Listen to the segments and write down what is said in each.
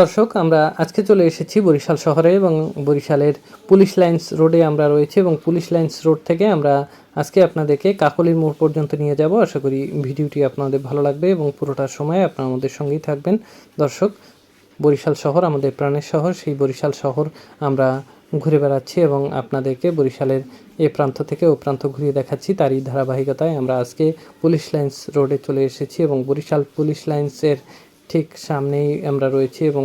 দর্শক, আমরা আজকে চলে এসেছি বরিশাল শহরে এবং বরিশালের পুলিশ লাইন্স রোডে আমরা রয়েছি এবং পুলিশ লাইন্স রোড থেকে আমরা আজকে আপনাদেরকে কাকলির মোড় পর্যন্ত নিয়ে যাব। আশা করি ভিডিওটি আপনাদের ভালো লাগবে এবং পুরোটার সময় আপনারা আমাদের সঙ্গেই থাকবেন। দর্শক, বরিশাল শহর আমাদের প্রাণের শহর, সেই বরিশাল শহর আমরা ঘুরে বেড়াচ্ছি এবং আপনাদেরকে বরিশালের এ প্রান্ত থেকে ও প্রান্ত ঘুরিয়ে দেখাচ্ছি। তারই ধারাবাহিকতায় আমরা আজকে পুলিশ লাইন্স রোডে চলে এসেছি এবং বরিশাল পুলিশ লাইন্সের ঠিক সামনেই আমরা রয়েছি এবং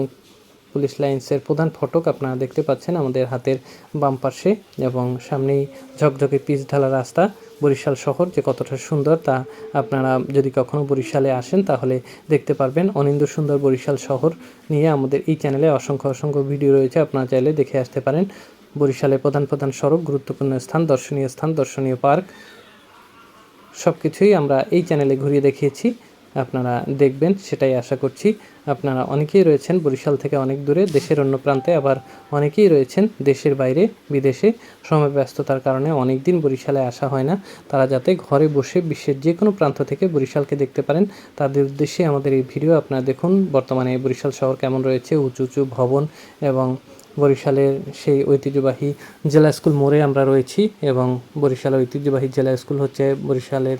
পুলিশ লাইন্সের প্রধান ফটক আপনারা দেখতে পাচ্ছেন আমাদের হাতের বাম পাশে এবং সামনেই ঝকঝকে পিচ ঢালা রাস্তা বরিশাল শহর যে কতটা সুন্দর তা আপনারা যদি কখনো বরিশালে আসেন তাহলে দেখতে পারবেন। অনিন্দ সুন্দর বরিশাল শহর নিয়ে আমাদের এই চ্যানেলে অসংখ্য অসংখ্য ভিডিও রয়েছে, আপনারা চাইলে দেখে আসতে পারেন। বরিশালের প্রধান প্রধান সড়ক, গুরুত্বপূর্ণ স্থান, দর্শনীয় স্থান, দর্শনীয় পার্ক সব কিছুই আমরা এই চ্যানেলে ঘুরিয়ে দেখিয়েছি। আপনারা দেখবেন, সেটাই আশা করছি। আপনারা অনেকেই রয়েছেন বরিশাল থেকে অনেক দূরে, দেশের অন্য প্রান্তে আবার অনেকেই রয়েছেন দেশের বাইরে, বিদেশে। সময় ব্যস্ততার কারণে অনেক দিন বরিশালে আসা হয় না। তারা যাতে ঘরে বসে বিশ্বের যে কোনো প্রান্ত থেকে বরিশালকে দেখতে পারেন, তাদের উদ্দেশ্যে আমাদের এই ভিডিও আপনারা দেখুন। বর্তমানে বরিশাল শহর কেমন রয়েছে? উঁচু উঁচু ভবন এবং বরিশালের সেই ঐতিহ্যবাহী জেলা স্কুল মোড়ে আমরা রয়েছি এবং বরিশালের ঐতিহ্যবাহী জেলা স্কুল হচ্ছে বরিশালের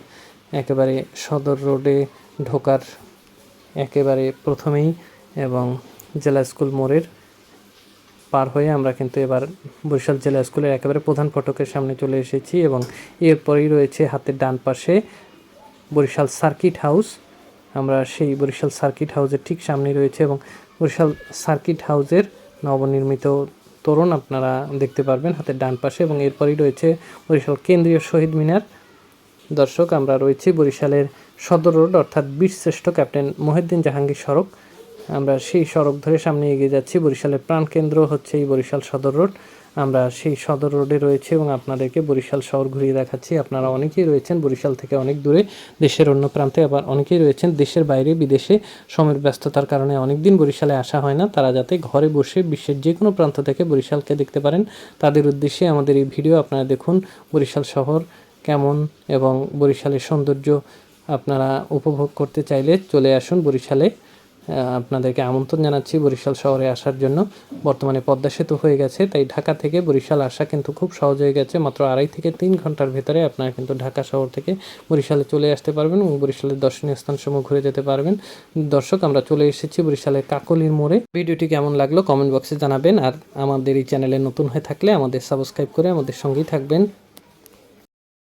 একেবারে সদর রোডে ঢোকার একেবারে প্রথমেই এবং জেলা স্কুল মোড়ের পার হয়ে আমরা কিন্তু এবার বরিশাল জেলা স্কুলের একেবারে প্রধান ফটকের সামনে চলে এসেছি এবং এরপরেই রয়েছে হাতের ডান পাশে বরিশাল সার্কিট হাউস। আমরা সেই বরিশাল সার্কিট হাউসের ঠিক সামনেই রয়েছে এবং বরিশাল সার্কিট হাউসের নবনির্মিত তোরণ আপনারা দেখতে পারবেন হাতের ডান পাশে এবং এরপরেই রয়েছে বরিশাল কেন্দ্রীয় শহীদ মিনার। দর্শক, আমরা রয়েছি বরিশালের সদর রোড, অর্থাৎ বীরশ্রেষ্ঠ ক্যাপ্টেন মহিউদ্দিন জাহাঙ্গীর সড়ক। আমরা সেই সড়ক ধরে সামনে এগিয়ে যাচ্ছি। বরিশালের প্রাণকেন্দ্র হচ্ছে এই বরিশাল সদর রোড। আমরা সেই সদর রোডে রয়েছে এবং আপনাদেরকে বরিশাল শহর ঘুরিয়ে দেখাচ্ছি। আপনারা অনেকেই রয়েছেন বরিশাল থেকে অনেক দূরে, দেশের অন্য প্রান্তে আবার অনেকেই রয়েছেন দেশের বাইরে, বিদেশে। সময়ের ব্যস্ততার কারণে অনেক দিন বরিশালে আসা হয় না। তারা যাতে ঘরে বসে বিশ্বের যে কোনো প্রান্ত থেকে বরিশালকে দেখতে পারেন। তাদের উদ্দেশ্যে আমাদের এই ভিডিও আপনারা দেখুন। বরিশাল শহর কেমন এবং বরিশালের সৌন্দর্য আপনারা উপভোগ করতে চাইলে চলে আসুন বরিশালে। আপনাদেরকে আমন্ত্রণ জানাচ্ছি বরিশাল শহরে আসার জন্য। বর্তমানে পদ্মা সেতু হয়ে গেছে, তাই ঢাকা থেকে বরিশাল আসা কিন্তু খুব সহজ হয়ে গেছে। মাত্র আড়াই থেকে তিন ঘণ্টার ভেতরে আপনারা কিন্তু ঢাকা শহর থেকে বরিশালে চলে আসতে পারবেন এবং বরিশালের দর্শনীয় স্থানসমূহ ঘুরে যেতে পারবেন। দর্শক, আমরা চলে এসেছি বরিশালের কাকলির মোড়ে। ভিডিওটি কেমন লাগল কমেন্ট বক্সে জানাবেন। আর আমাদের এই চ্যানেলে নতুন হয়ে থাকলে আমাদের সাবস্ক্রাইব করে আমাদের সঙ্গেই থাকবেন।